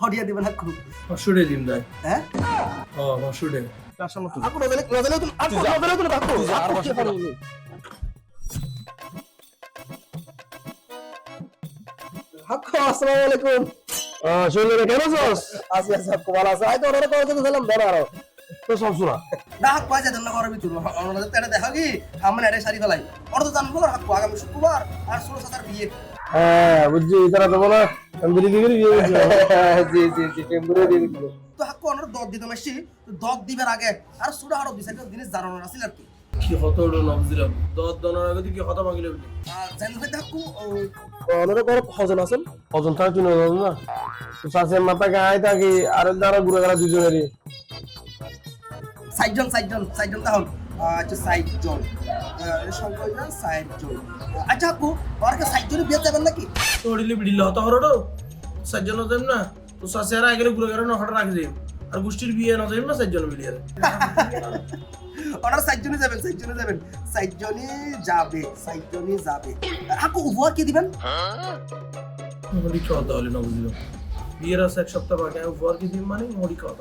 হটিয়া দিবেন দিন দেয় হ্যাঁ? ও পাঁচশোটে হাক্কু নজলে নজলে তুমি হাক্কু নজলে তুমি হাক্কু আর বসে পড়ো। হাক্কু আসসালামু আলাইকুম। শৈলের কেন আছিস? আছি আছি হাক্কু ভালো আছে। আই তো ওরা করে দিতে সালাম দেন আরও। তো সব শোনা। না হাক্কু আজ দেন না ঘরের ভিতর। ওনাদের তো এটা দেখা কি? আমরা এটা সারি ফেলাই। ওরা জানব না আগামী শুক্রবার আর ষোলো সাতার বিয়ে। হ্যাঁ বুঝছি তারা তো বলে তন্দুরি দিকে জি জি জি টেম্পুরে দিয়ে তো হাক্কু ওনার দদ দিতে মাসি দদ দিবার আগে আর সুরা আরও দুই চারটা জিনিস জানানোর আছিল আর কি। কি হত ওটা নাম দিলাম দনার আগে কি হতা মাগিলে বলি জানেন ভাই হাক্কু ওনারা খজন আছেন? খজন না সাসের মাথা গায়ে থাকি আর দ্বারা ঘুরে গেলা দুজনেরই। সাইজন সাইজন সাইজন তাহল আচ্ছা সাইজন হইল সাইজন আচ্ছা হাক্কু ওরকে সাইজনে বিয়ে যাবেন নাকি? তো ওডিলে বিডিলে হতা হরো সাতজন দেব না। তো সাসে আর আগে ঘুরে গেলে হঠাৎ রাখি যাই আর গোষ্ঠীর বিয়ে না যাই না সাতজন মিলিয়ে ওনার সাইজনে যাবেন সাইজনে যাবেন। সাইজনে যাবে সাইজনে যাবে। হাক্কু উপহার কি দিবেন? মোড়ি খাওয়া তাহলে না বুঝলো বিয়ের আছে এক সপ্তাহ বাকি আমি উপহার কি দিন মানে? মোড়ি খাওয়া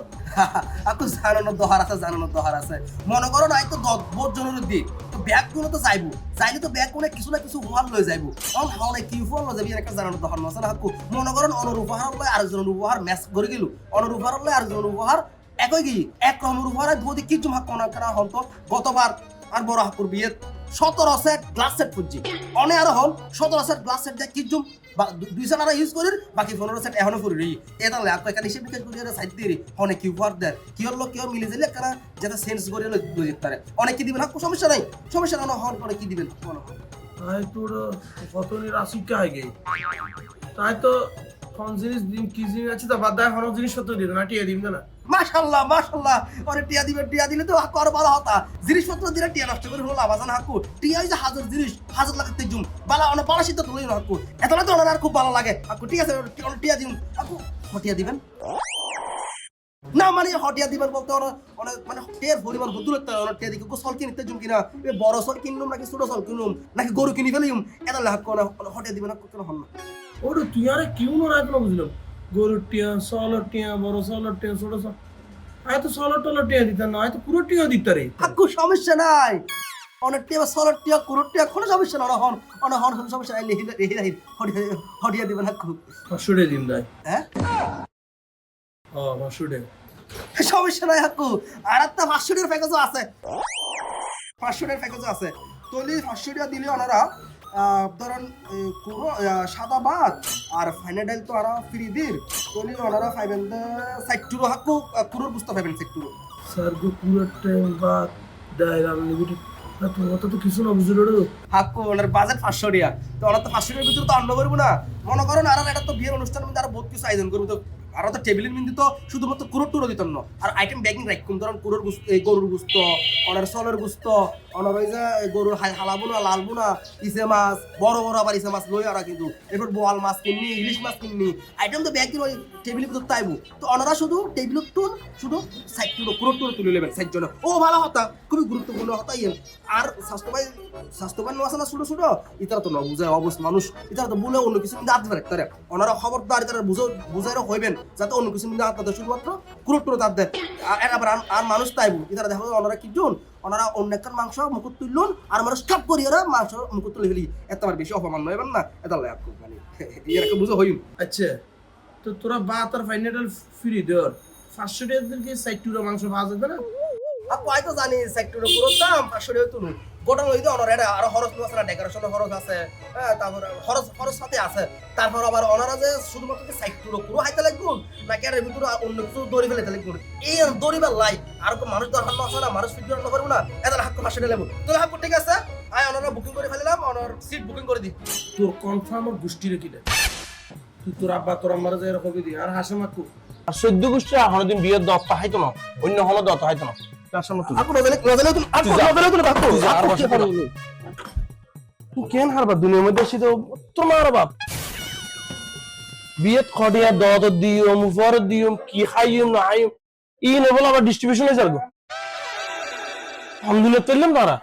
হাক্কু জানানোর দহার আছে জানানোর দহার আছে। মনে করো নাই তো দশ বহুত জনের দিক তো ব্যাগগুলো তো চাইব। চাইলে তো ব্যাগ কোনে কিছু না কিছু উপহার লয়ে যাইবো। কারণ হাওনে কি উপহার লয়ে যাবি? একটা জানানোর দহার আছে না হাক্কু মনে করেন অনর উপহার লয় আরেকজনের উপহার ম্যাচ করে গেল। অনর উপহার লয় আরেকজনের উপহার একই কি এক রকমের উপহার আর কিছু হাক্কু না করা হল তো গতবার আর বড় হাক্কুর বিয়ে সতেরো সেট গ্লাস সেট খুঁজছি। অনে আর হল, সতেরো সেট গ্লাস সেট দেয় কিছু দুই সেট আর ইউজ করি, বাকি পনেরো সেট এখনও করি এটা লে আপনি এখানে হিসেব নিকেশ করি সাইড দিয়ে অনেক কি উপহার দেয় কি হলো কেউ মিলে যাইলে কারা যাতে সেন্স করে হলো দুই পারে। অনেক কি দিবেন? হাক্কু সমস্যা নাই। সমস্যা নাই হন করে কি দিবেন? তাই তোর কত নি রাশি কে গে তাই তো কোন জিনিস দিন কি জিনিস আছে তা বাদ দিন না টিয়ে না মাশাল্লাহ মাশাল্লাহ। টিয়া দিবে, টিয়া দিলে তো ভালো হতা। দিলে টিয়া নষ্ট করে হলো আবাজান হাক্কু টিয়া হাজার জিনিস, হাজার জুম বালা বালা সিদ্ধ এত না তো আর খুব ভালো লাগে। ঠিক আছে টিয়া দিবেন। না মানে হটিয়া দিবেন বলতে মানে পরিমাণ দূরত্ব ওনার টিয়া দিকে। সল কিনতে জুম কিনা বড় সল কিনলুম নাকি ছোট সল কিনলুম নাকি গরু কিনি ফেলিম এটা হাক্কু হটিয়া দিবেন হাক্কু কেন হল না? ওরে তুই আরে কিউ রাখল বুঝলাম। গরুর টিয়া সলর টিয়া বড় সলর টিয়া ছোট সল আয় তো সলর টলর টিয়া দিতাম না আয় তো পুরো টিয়া দিত রে। হাক্কু সমস্যা নাই। অনেক টিয়া সলার টিয়া কুরুর টিয়া কোনো সমস্যা না হন অনেক হন কোনো সমস্যা নাই। লেহি লেহি লেহি হটিয়া দিবেন হাক্কু পাঁচশোটে দিন দেয় হ্যাঁ? ও পাঁচশোটে সমস্যা নাই হাক্কু আর একটা পাঁচশো প্যাকেজও আছে। টাকার প্যাকেজও আছে। তলি টাকা দিলে ওনারা ধরেন সাদা ভাত আর ফাইনাল তো আর ফ্রি দিন তলি ওনারা পাইবেন সাইটুরো হাক্কু কুরোর বুঝতে পাইবেন সাইটুরো স্যার গো পুরো টাইম বাদ তো কিছু না বুঝলো হাক্কু ওনার বাজেট পাঁচশো টাকা তো ওনার তো পাঁচশো ভিতরে তো অন্য করব না। মনে করেন আর এটা তো বিয়ের অনুষ্ঠান মধ্যে আরও বহুত কিছু আয়োজন করব। তো আর তো টেবিলের মধ্যে তো শুধুমাত্র কুরোর টুরো দিতাম না। আর আইটেম ব্যাগিং রাখুন ধরেন কুরোর গুস্ত গরুর গুস্ত ওনার সলের গুস্ত ওনার ওই যে গরুর হালাবো না লালবো না ইসে মাছ, বড় বড় আবার ইসে মাছ লই ওরা কিন্তু। এরপর বোয়াল মাছ কিননি, ইলিশ মাছ কিননি। আইটেম তো ব্যাগিং ওই টেবিলের ভিতর তাইবো তো ওনারা শুধু টেবিলের টুন শুধু সাইড টুরো কুরোর টুরো তুলে নেবেন সাইড জন্য। ও ভালো হতা, খুবই গুরুত্বপূর্ণ হতা ইয়েন আর স্বাস্থ্যবান স্বাস্থ্যবান আছে না ছোট ছোট ইতারা তো না বুঝায়, অবশ্য মানুষ। ইতারা তো বলে অন্য কিছু দাঁত পারে, তারা। ওনারা খবরদার ইতারা বুঝো বুঝাইরও হইবেন। যাতে অন্য কিছু মিলে আপনাদের শুধুমাত্র টুরো আর আর আবার আর- মানুষ তাইব ইতারা দেখো ওনারা কি জন? ওনারা অন্য একটা মাংস মুকুট তুললুন আর মানুষ সব করি ওরা মাংস মুকুট তুলে ফেলি। এত আবার বেশি অপমান নয় না? এটা লাই আপনি মানে এর একটা বুঝো হইম। আচ্ছা তো তোরা বা তোর ফাইনাল ফ্রি দেওয়ার। পাঁচশো টাকা দিন কি সাইড টুরা মাংস পাওয়া যাবে না? আপু আই তো জানি সেক্টরে পুরো দাম পাঁচশো টাকা তুলুন গোটা লই দিয়ে অনার এটা আরও খরচ আছে না? ডেকোরেশনের খরচ আছে। তারপর খরচ খরচ সাথে আছে। তারপর আবার ওনারা যে শুধুমাত্র যে পুরো হাইতে লাগবে নাকি আর এর ভিতরে অন্য কিছু দড়ি ফেলে এই দড়ি বা লাই আর কোনো মানুষ দরকার আছে না? মানুষ ফিট করব না? এটা হাক্কু তাহলে হাক্কু ঠিক আছে? আই ওনারা বুকিং করে ফেলাম ওনার সিট বুকিং করে দিই তোর কনফার্ম গোষ্ঠী রেখে দে তুই তোর আব্বা তোর আম্মারা যাই এরকম দি আর হাসে মাকু আর চোদ্দ গোষ্ঠী এখনও দিন বিয়ের দত্ত হাইতো না অন্য হলো দত্ত হাইতো না। নজলে নজলে নজলে। তুই কেন হারবা দুনিয়ার মধ্যে আসি তো তোমার বাপ। বিয়েত খডিয়া দত ফর কি খাইম না আইম ই নবল আবার ডিস্ট্রিবিউশনে যাব। আলহামদুলিল্লাহ পেলাম তারা।